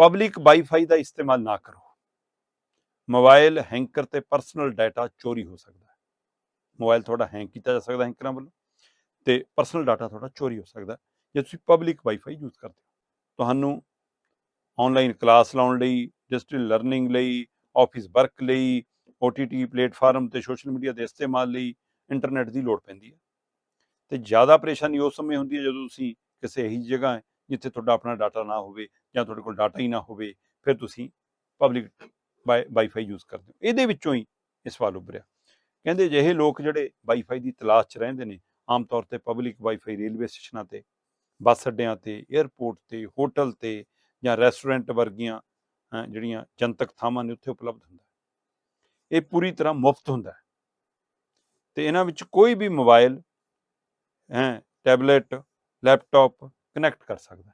Public wifi ਦਾ ਇਸਤੇਮਾਲ ਨਾ ਕਰੋ। ਮੋਬਾਈਲ ਹੈਂਕਰ ਤੇ ਪਰਸਨਲ ਡਾਟਾ ਚੋਰੀ ਹੋ ਸਕਦਾ ਹੈ। ਮੋਬਾਈਲ ਤੁਹਾਡਾ ਹੈਂਕ ਕੀਤਾ ਜਾ ਸਕਦਾ ਹੈਂਕਰਾਂ ਵੱਲੋਂ ਤੇ ਪਰਸਨਲ ਡਾਟਾ ਤੁਹਾਡਾ ਚੋਰੀ ਹੋ ਸਕਦਾ ਜੇ ਤੁਸੀਂ ਪਬਲਿਕ ਵਾਈਫਾਈ ਯੂਜ਼ ਕਰਦੇ ਹੋ, ਤੁਹਾਨੂੰ ਆਨਲਾਈਨ ਕਲਾਸ ਲਾਉਣ ਲਈ ਡਿਜੀਟਲ ਲਰਨਿੰਗ ਲਈ ਆਫਿਸ ਵਰਕ ਲਈ OTT ਪਲੇਟਫਾਰਮ ਤੇ ਸੋਸ਼ਲ ਮੀਡੀਆ ਦੇ ਇਸਤੇਮਾਲ ਲਈ ਇੰਟਰਨੈਟ ਦੀ ਲੋੜ ਪੈਂਦੀ ਹੈ। ਤੇ ਜ਼ਿਆਦਾ ਪਰੇਸ਼ਾਨੀ ਉਸ ਸਮੇਂ ਹੁੰਦੀ ਹੈ ਜਦੋਂ ਤੁਸੀਂ ਕਿਸੇ ਇਹੀ ਜਗ੍ਹਾ ਜਿੱਥੇ ਤੁਹਾਡਾ ਆਪਣਾ ਡਾਟਾ ਨਾ ਹੋਵੇ ਜਾਂ ਤੁਹਾਡੇ ਕੋਲ ਡਾਟਾ ਹੀ ਨਾ ਹੋਵੇ, ਫਿਰ ਤੁਸੀਂ ਪਬਲਿਕ ਵਾਈਫਾਈ ਯੂਜ਼ ਕਰਦੇ ਹੋ। ਇਹਦੇ ਵਿੱਚੋਂ ਹੀ ਇਹ ਸਵਾਲ ਉੱਭਰਿਆ। ਕਹਿੰਦੇ ਜਿਹੇ ਲੋਕ ਜਿਹੜੇ ਵਾਈਫਾਈ ਦੀ ਤਲਾਸ਼ 'ਚ ਰਹਿੰਦੇ ਨੇ, ਆਮ ਤੌਰ ਤੇ ਪਬਲਿਕ ਵਾਈਫਾਈ ਰੇਲਵੇ ਸਟੇਸ਼ਨਾਂ ਤੇ, ਬੱਸ ਅੱਡਿਆਂ ਤੇ 에ਅਰਪੋਰਟ ਤੇ ਹੋਟਲ ਤੇ ਜਾਂ ਰੈਸਟੋਰੈਂਟ ਵਰਗੀਆਂ ਜਿਹੜੀਆਂ ਜਨਤਕ ਥਾਵਾਂ ਨੇ, ਉੱਥੇ ਉਪਲਬਧ ਹੁੰਦਾ ਇਹ ਪੂਰੀ ਤਰ੍ਹਾਂ ਮੁਫਤ ਹੁੰਦਾ ਹੈ। ਤੇ ਇਹਨਾਂ ਵਿੱਚ ਕੋਈ ਵੀ ਮੋਬਾਈਲ ਹੈ ਟੈਬਲੇਟ ਲੈਪਟਾਪ ਕਨੈਕਟ ਕਰ ਸਕਦਾ।